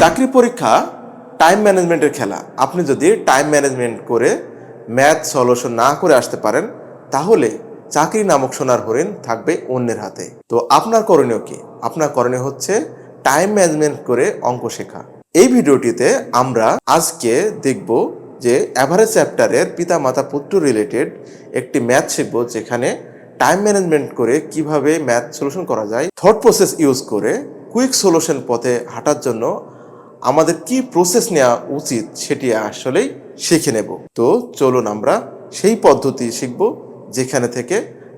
চাকরি পরীক্ষা টাইম ম্যানেজমেন্টের খেলা। আপনি যদি টাইম ম্যানেজমেন্ট করে ম্যাথ সলিউশন না করে আসতে পারেন, তাহলে চাকরি নামক সোনার হরিণ থাকবে অন্যের হাতে। তো আপনার করণীয় কি? আপনার করণীয় হচ্ছে টাইম ম্যানেজমেন্ট করে অঙ্ক শেখা। এই ভিডিওটিতে আমরা আজকে দেখব যে অ্যাভারেজ চ্যাপ্টারের পিতা মাতা পুত্র রিলেটেড একটি ম্যাথ শিখব, যেখানে টাইম ম্যানেজমেন্ট করে কীভাবে ম্যাথ সলিউশন করা যায় থট প্রসেস ইউজ করে কুইক সলিউশন পথে হাঁটার জন্য আমাদের কি প্রসেস নেওয়া উচিত সেটি আসলেই শিখে নেব। তো চলুন আমরা সেই পদ্ধতি শিখব, যেখানে থেকে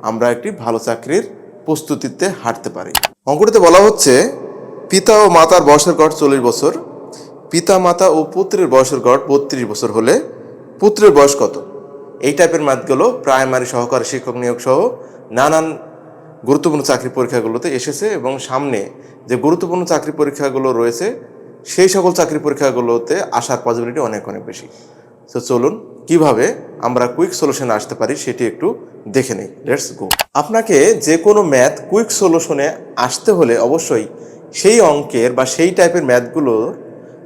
আমরা একটি ভালো চাকরির প্রস্তুতিতে হাঁটতে পারি। অঙ্কটিতে বলা হচ্ছে, পিতা ও মাতার বয়সের গড় চল্লিশ বছর, পিতা, মাতা ও পুত্রের বয়সের গড় বত্রিশ বছর হলে পুত্রের বয়স কত? এই টাইপের ম্যাথগুলো প্রাইমারি সহকারী শিক্ষক নিয়োগ সহ নানান গুরুত্বপূর্ণ চাকরি পরীক্ষাগুলোতে এসেছে এবং সামনে যে গুরুত্বপূর্ণ চাকরি পরীক্ষাগুলো রয়েছে সেই সকল চাকরি পরীক্ষাগুলোতে আসার পসিবিলিটি অনেক অনেক বেশি। তো চলুন কীভাবে আমরা কুইক সলিউশনে আসতে পারি সেটি একটু দেখে নিই। লেটস গো আপনাকে যে কোনো ম্যাথ কুইক সলিউশনে আসতে হলে অবশ্যই সেই অঙ্কের বা সেই টাইপের ম্যাথগুলো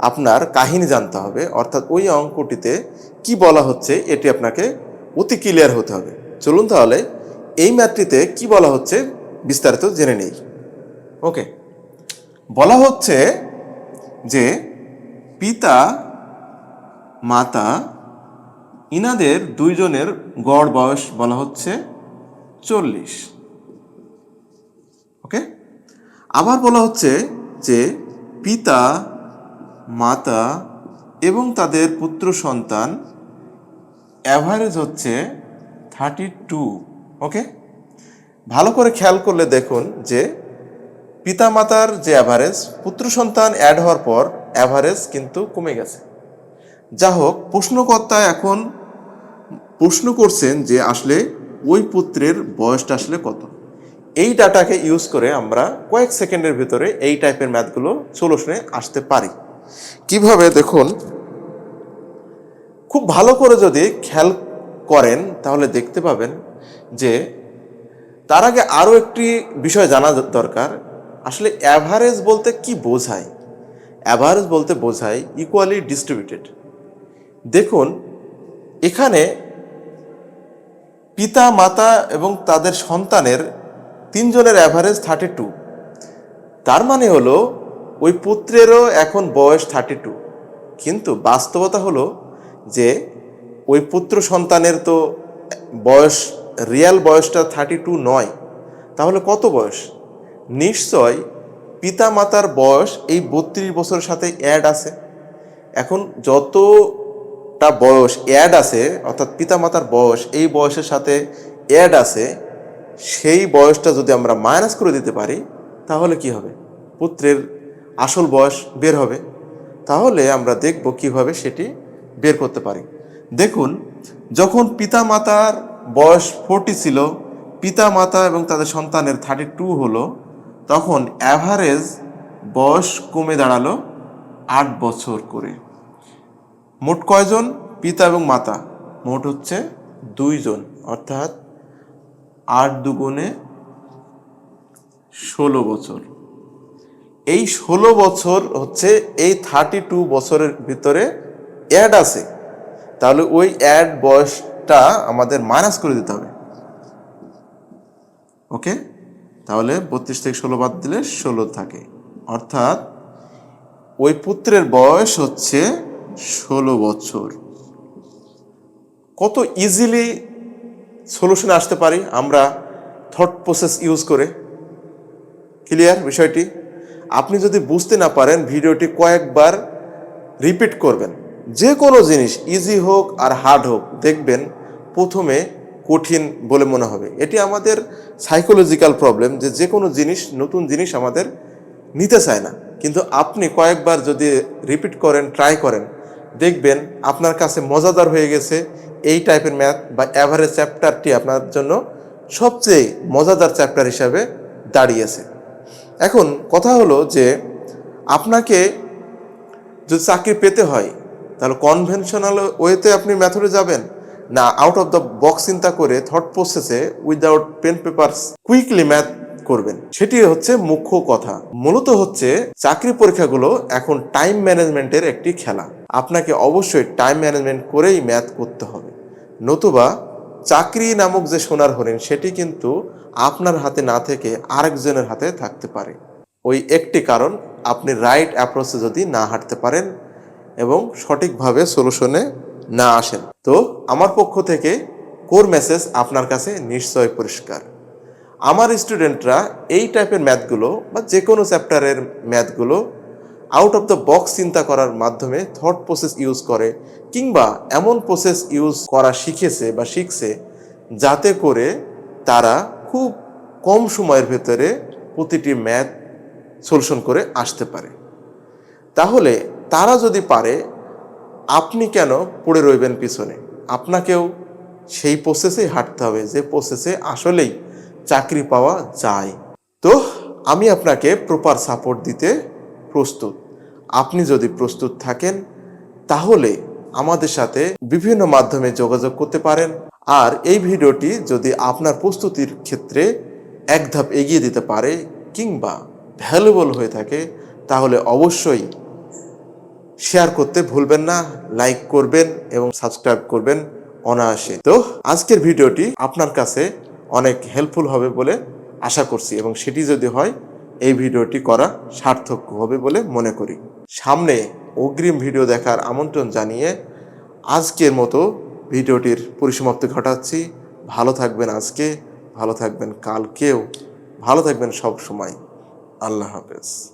আপনার কাহিনী জানতে হবে। অর্থাৎ ওই অঙ্কটিতে কি বলা হচ্ছে এটি আপনাকে অতি ক্লিয়ার হতে হবে। চলুন তাহলে এই ম্যাথটিতে কি বলা হচ্ছে বিস্তারিত জেনে নেই। ওকে বলা হচ্ছে যে পিতা, মাতা ইনাদের দুইজনের গড় বয়স বলা হচ্ছে চল্লিশ। ওকে? আবার বলা হচ্ছে যে পিতা, মাতা এবং তাদের পুত্র সন্তান অ্যাভারেজ হচ্ছে থার্টি টু ওকে? ভালো করে খেয়াল করলে দেখুন যে পিতামাতার যে অ্যাভারেজ পুত্র সন্তান অ্যাড হওয়ার পর অ্যাভারেজ কিন্তু কমে গেছে। যা হোক প্রশ্নকর্তা এখন প্রশ্ন করছেন যে আসলে ওই পুত্রের বয়সটা আসলে কত? এই ডাটাকে ইউজ করে আমরা কয়েক সেকেন্ডের ভিতরে এই টাইপের ম্যাথগুলো সলিউশনে আসতে পারি। কীভাবে দেখুন, খুব ভালো করে যদি খেয়াল করেন, তাহলে দেখতে পাবেন যে তার আগে আরও একটি বিষয় জানা দরকার। আসলে অ্যাভারেজ বলতে কি বোঝায়? অ্যাভারেজ বলতে বোঝায় ইকুয়ালি ডিস্ট্রিবিউটেড দেখুন, এখানে পিতা, মাতা এবং তাদের সন্তানের তিনজনের অ্যাভারেজ থার্টি টু তার মানে হলো, ওই পুত্রেরও এখন বয়স থার্টি টু কিন্তু বাস্তবতা হলো যে, ওই পুত্র সন্তানের তো বয়স রিয়াল বয়সটা থার্টি টু নয়। তাহলে কত বয়স? নিশ্চয় পিতা মাতার বয়স এই বত্রিশ বছরের সাথে অ্যাড আছে। এখন যতটা বয়স অ্যাড আছে, অর্থাৎ পিতা মাতার বয়স এই বয়সের সাথে অ্যাড আছে, সেই বয়সটা যদি আমরা মাইনাস করে দিতে পারি, তাহলে কি হবে? পুত্রের আসল বয়স বের হবে। তাহলে আমরা দেখব কীভাবে সেটি বের করতে পারি। দেখুন, যখন পিতা মাতার বয়স ফোরটি ছিল পিতা মাতা এবং তাদের সন্তানের থার্টি টু হলো তখন অ্যাভারেজ বয়স কমে দাঁড়াল আট বছর করে। মোট কয়জন? পিতা এবং মাতা। মোট হচ্ছে দুইজন, অর্থাৎ আট দুগুণে ষোলো বছর। এই ষোলো বছর হচ্ছে এই থার্টি টু বছরের ভিতরে অ্যাড আছে। তাহলে ওই অ্যাড বয়সটা আমাদের মাইনাস করে দিতে হবে। ওকে তাহলে বত্রিশ থেকে ষোলো বাদ দিলে ষোলো থাকে। অর্থাৎ ওই পুত্রের বয়স হচ্ছে ষোলো বছর। কত ইজিলি সলিউশনে আসতে পারি আমরা থট প্রসেস ইউজ করে। ক্লিয়ার বিষয়টি? আপনি যদি বুঝতে না পারেন, ভিডিওটি কয়েকবার রিপিট করবেন। যে কোনো জিনিস ইজি হোক আর হার্ড হোক, দেখবেন প্রথমে কঠিন বলে মনে হবে। এটি আমাদের সাইকোলজিক্যাল প্রবলেম যে যে কোনো জিনিস, নতুন জিনিস আমাদের নিতে চায় না। কিন্তু আপনি কয়েকবার যদি রিপিট করেন ট্রাই করেন, দেখবেন আপনার কাছে মজাদার হয়ে গেছে এই টাইপের ম্যাথ বা অ্যাভারেজ চ্যাপ্টারটি আপনার জন্য সবচেয়ে মজাদার চ্যাপ্টার হিসাবে দাঁড়িয়েছে। এখন কথা হলো যে আপনাকে যদি চাকরি পেতে হয়, তাহলে কনভেনশনাল ওয়েতে আপনি মেথডে যাবেন। না আউট অফ দ্য বক্স চিন্তা করে থট প্রসেসে without pen papers quickly math করবেন। সেটি হচ্ছে মুখ্য কথা। মূলত হচ্ছে চাকরি পরীক্ষাগুলো এখন টাইম ম্যানেজমেন্টের একটি খেলা। আপনাকে অবশ্যই টাইম ম্যানেজমেন্ট করেই ম্যাথ করতে হবে। নতুবা চাকরি নামক যে সোনার হরিণ, সেটি কিন্তু আপনার হাতে না থেকে আরেকজনের হাতে থাকতে পারে। ওই একটি কারণ, আপনি রাইট অ্যাপ্রোচে যদি না হাঁটতে পারেন এবং সঠিকভাবে সলিউশনে না আসেন। তো আমার পক্ষ থেকে কোর মেসেজ আপনার কাছে নিশ্চয় পরিষ্কার। আমার স্টুডেন্টরা এই টাইপের ম্যাথগুলো বা যে কোনো চ্যাপ্টারের ম্যাথগুলো আউট অফ দ্য বক্স চিন্তা করার মাধ্যমে থট প্রসেস ইউজ করে কিংবা এমন প্রসেস ইউজ করা শিখেছে বা শিখছে যাতে করে তারা খুব কম সময়ের ভেতরে প্রতিটি ম্যাথ সলিউশন করে আসতে পারে। তাহলে তারা যদি পারে আপনি কেন পড়ে রইবেন পিছনে? আপনাকেও সেই প্রসেসেই হাঁটতে হবে, যে প্রসেসে আসলেই চাকরি পাওয়া যায়। তো আমি আপনাকে প্রপার সাপোর্ট দিতে প্রস্তুত। আপনি যদি প্রস্তুত থাকেন, তাহলে আমাদের সাথে বিভিন্ন মাধ্যমে যোগাযোগ করতে পারেন। আর এই ভিডিওটি যদি আপনার প্রস্তুতির ক্ষেত্রে এক ধাপ এগিয়ে দিতে পারে কিংবা ভ্যালুবল হয়ে থাকে, তাহলে অবশ্যই শেয়ার করতে ভুলবেন না লাইক করবেন এবং সাবস্ক্রাইব করবেন অনায়াসে। তো আজকের ভিডিওটি আপনার কাছে অনেক হেল্পফুল হবে বলে আশা করছি এবং সেটি যদি হয়, এই ভিডিওটি করা সার্থক হবে বলে মনে করি। সামনে অগ্রিম ভিডিও দেখার আমন্ত্রণ জানিয়ে আজকের মতো ভিডিওটির পরিসমাপ্তি ঘটাচ্ছি। ভালো থাকবেন আজকে, ভালো থাকবেন কালকেও, ভালো থাকবেন সব সময়। আল্লাহ হাফেজ।